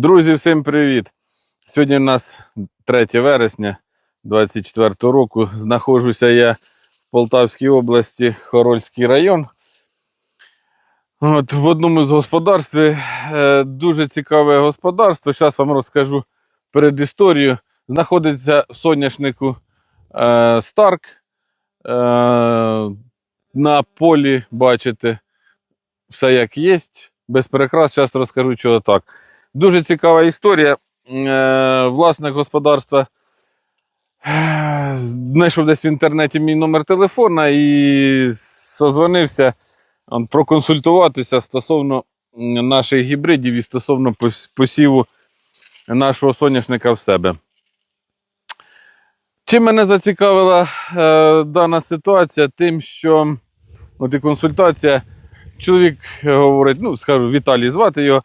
Друзі, всім привіт! Сьогодні у нас 3 вересня 24 року. Знаходжуся я в Полтавській області, Хорольський район. От, в одному з господарств. Е, дуже цікаве господарство. Зараз вам розкажу передісторію. Знаходиться в соняшнику е, Старк. Е, на полі бачите все як є, без прикрас. Зараз розкажу, чого так. Дуже цікава історія. Е, Власник господарства е, знайшов десь в інтернеті мій номер телефона і созвонився проконсультуватися стосовно наших гібридів і стосовно посіву нашого соняшника в себе. Чим мене зацікавила е, дана ситуація? Тим, що от і консультація, чоловік говорить, ну, скажу, Віталій звати його.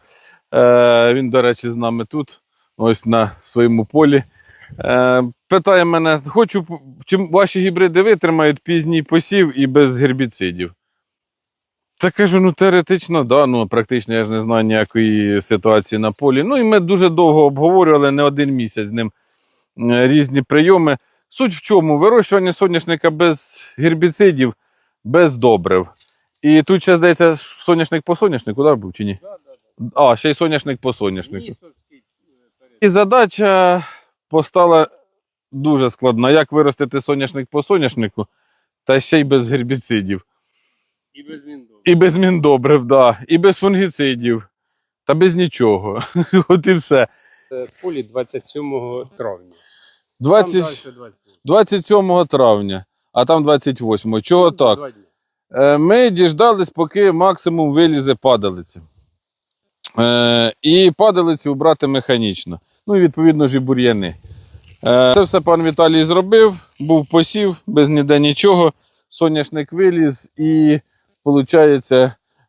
Е, він, до речі, з нами тут, ось на своєму полі. Е, питає мене: хочу, чи ваші гібриди витримають пізній посів і без гербіцидів. Та кажу, ну теоретично, да, ну практично я ж не знаю ніякої ситуації на полі. Ну і ми дуже довго обговорювали, не один місяць з ним е, різні прийоми. Суть в чому? Вирощування соняшника без гербіцидів, без добрив. І тут ще здається, соняшник по соняшнику, да, був чи ні? А, ще й соняшник по соняшнику. І задача постала дуже складна. Як виростити соняшник по соняшнику, та ще й без гербіцидів. І без міндов. І без міндобрив, да. і без фунгіцидів, та без нічого. От і все. Полі 27 травня. 20, Там дальше 20. 27 травня, а там 28. Чого так? Е, Ми діждались, поки максимум вилізе падалиці. Е, і падалиці убрати механічно. Ну і відповідно ж і бур'яни. Е, це все пан Віталій зробив, був посів, без ніде нічого. Соняшник виліз, і виходить,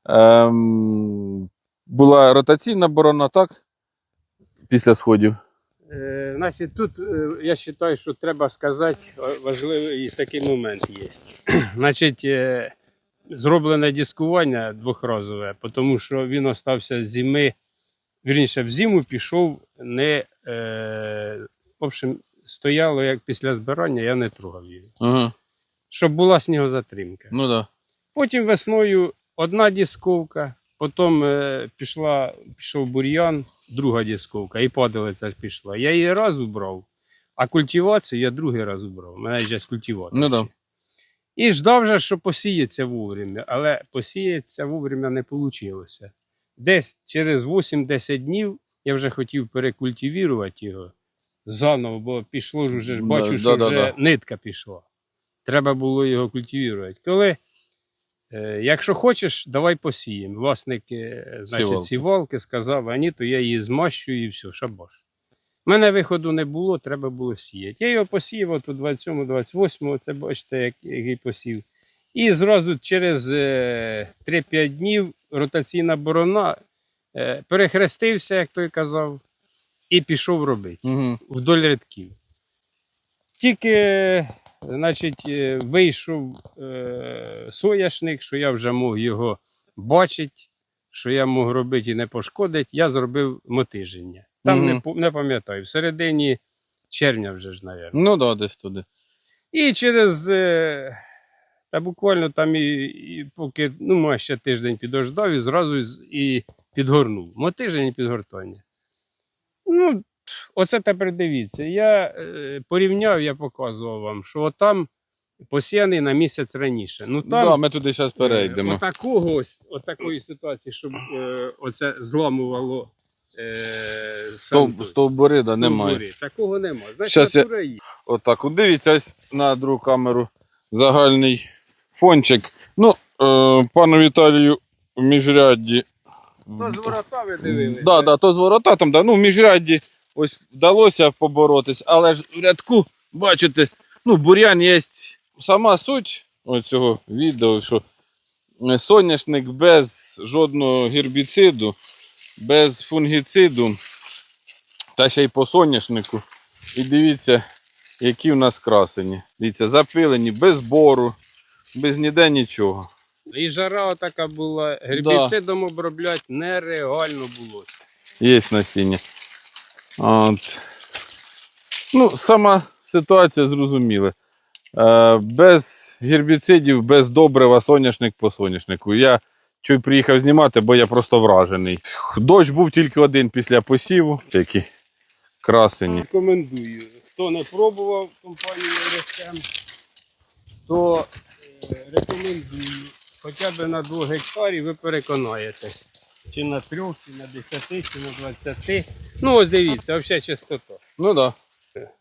ем, була ротаційна борона, так? Після сходів. Е, Значить, тут е, я вважаю, що треба сказати, е, важливий такий момент є. Значить, е, зроблене дискування двохразове, тому що він остався з зими, вірніше, в зиму пішов не. Е, в общем, стояло як після збирання, я не трогав її. Ага. Щоб була снігозатримка. Ну. Да. Потім весною одна дісковка, потім е, пішла, пішов бур'ян, друга дісковка, і падалиця пішла. Я її раз убрав, а культивацію я другий раз убрав. У мене вже з культивації. Ну да. І ждав же, що посіється вовремя, але посіється вовремя не вийшло. Десь через 8-10 днів я вже хотів перекультивувати його заново, бо пішло ж уже бачу, да, що да, вже да. нитка пішла. Треба було його культивувати. Коли, е, якщо хочеш, давай посіємо. Власник е, значить, Сівалки. сівалки сказав, а ні, то я її змащую і все, шабаш. У мене виходу не було, треба було сіяти. Я його посіяв от у 27-28, це бачите, як, який посів. І зразу через е, 3-5 днів ротаційна борона е, перехрестився, як той казав, і пішов робити Угу. вдоль рядків. Тільки, значить, е, вийшов е, соняшник, що я вже мог його бачити, що я мог робити і не пошкодить, я зробив мотиження. Там не, не пам'ятаю, в середині червня вже ж, мабуть. Ну так, да, десь туди. І через. е, Та буквально там і, і поки, ну, може, ще тиждень підождав і зразу з- і підгорнув. Мотижень і підгортання. Ну, оце тепер дивіться. Я е, порівняв, я показував вам, що отам посіяний на місяць раніше. Ну там да, ми туди зараз перейдемо. е, отакого ось, отакої ситуації, щоб е, оце зламувало. Е, Стов, сам- стовбури, да, стовбури. немає. Такого немає. Значить, Щас я- натура є. Отак. От дивіться ось на другу камеру загальний фончик. Ну, е, пану Віталію в міжрядді. То з ворота ви дивилися? Да, да, то з ворота там, да. ну, в міжрядді ось вдалося поборотись, але ж в рядку, бачите, ну, бур'ян є сама суть цього відео, що соняшник без жодного гербіциду, без фунгіциду, та ще й по соняшнику. І дивіться, які в нас красені. Дивіться, запилені, без бору, без ніде нічого. І жара така була, гербіцидом обробляти нереально було. Є насіння. От. Ну, сама ситуація зрозуміла. Е, без гербіцидів, без добрива, соняшник по соняшнику. Я чуть приїхав знімати, бо я просто вражений. Дощ був тільки один після посіву. Такі красені. Рекомендую. Хто не пробував компанію РСМ, то е, рекомендую. Хоча б на 2 гектарі ви переконаєтесь. Чи на 3, чи на 10, чи на 20. Ну, ось дивіться, взагалі чистота. Ну так.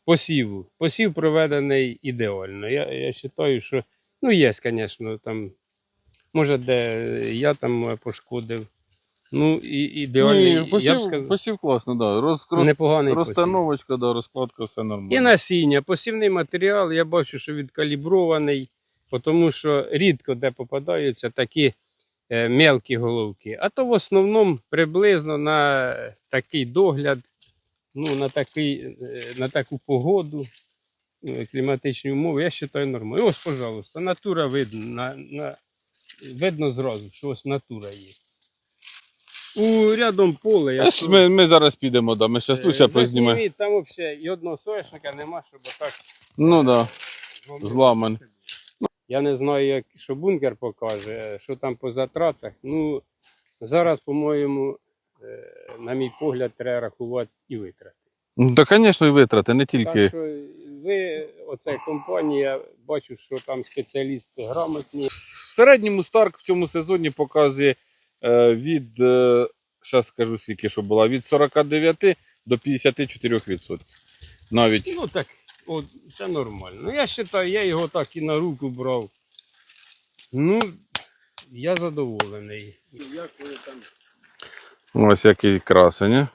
Посіву. Посів проведений ідеально. Я, я вважаю, що ну, є, звісно, там, може, де я там е, пошкодив. Ну, і ідеальний, Ні, посів, я б сказав, посів класно, да. Роз, роз, непоганий посів. розстановочка, да, розкладка, все нормально. І насіння, посівний матеріал, я бачу, що відкалібрований, тому що рідко де попадаються такі е, мелкі головки. А то в основному приблизно на такий догляд, ну, на, такий, е, на таку погоду, е, кліматичні умови, я вважаю нормально. І ось, пожалуйста, натура видно. На, на, видно зразу, що ось натура є. У рядом поле, якщо... Ми, ми зараз підемо, да, ми зараз тут ще Е, Там взагалі і одного соняшника нема, щоб отак. Ну так, да, зламаний. Я не знаю, як що бункер покаже, що там по затратах. Ну зараз, по-моєму, е, на мій погляд, треба рахувати і витрати. Ну, та, звісно, і витрати, не тільки. Так що ви, оце компанія, бачу, що там спеціалісти грамотні. В середньому Старк в цьому сезоні показує е, від, е, зараз скажу скільки, що була, від 49 до 54%. Навіть. Ну так, от, це нормально. Ну, я вважаю, я його так і на руку брав. Ну, я задоволений. Як ви там Ось який красень. а.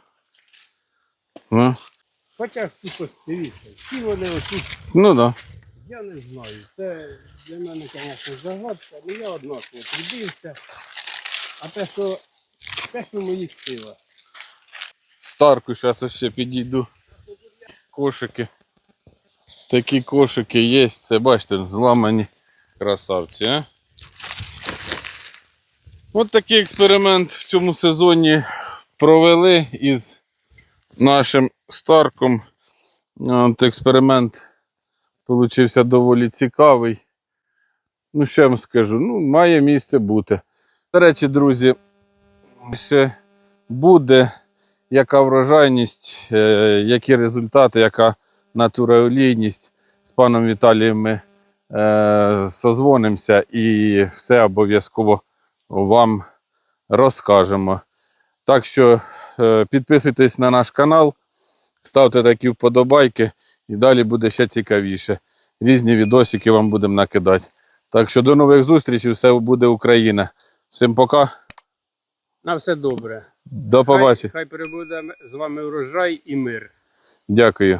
Ну, Хоча тут ось дивіться, всі вони отут, ну да. я не знаю. Це для мене, звісно, загадка, але я однаково трудився. А те, що те, що в моїх силах. Старку зараз ще підійду. Кошики. Такі кошики є. Це бачите, зламані красавці. А? От такий експеримент в цьому сезоні провели із нашим Старком. От експеримент получився доволі цікавий. Ну, що я вам скажу, ну, має місце бути. До речі, друзі, ще буде яка врожайність, е, які результати, яка натураолійність. З паном Віталієм ми е, созвонимося і все обов'язково вам розкажемо. Так що підписуйтесь на наш канал, ставте такі вподобайки і далі буде ще цікавіше. Різні відосики вам будемо накидати. Так що до нових зустрічей, все буде Україна. Всім пока, На все добре. до побачення. Хай, хай перебуде з вами урожай і мир. Дякую.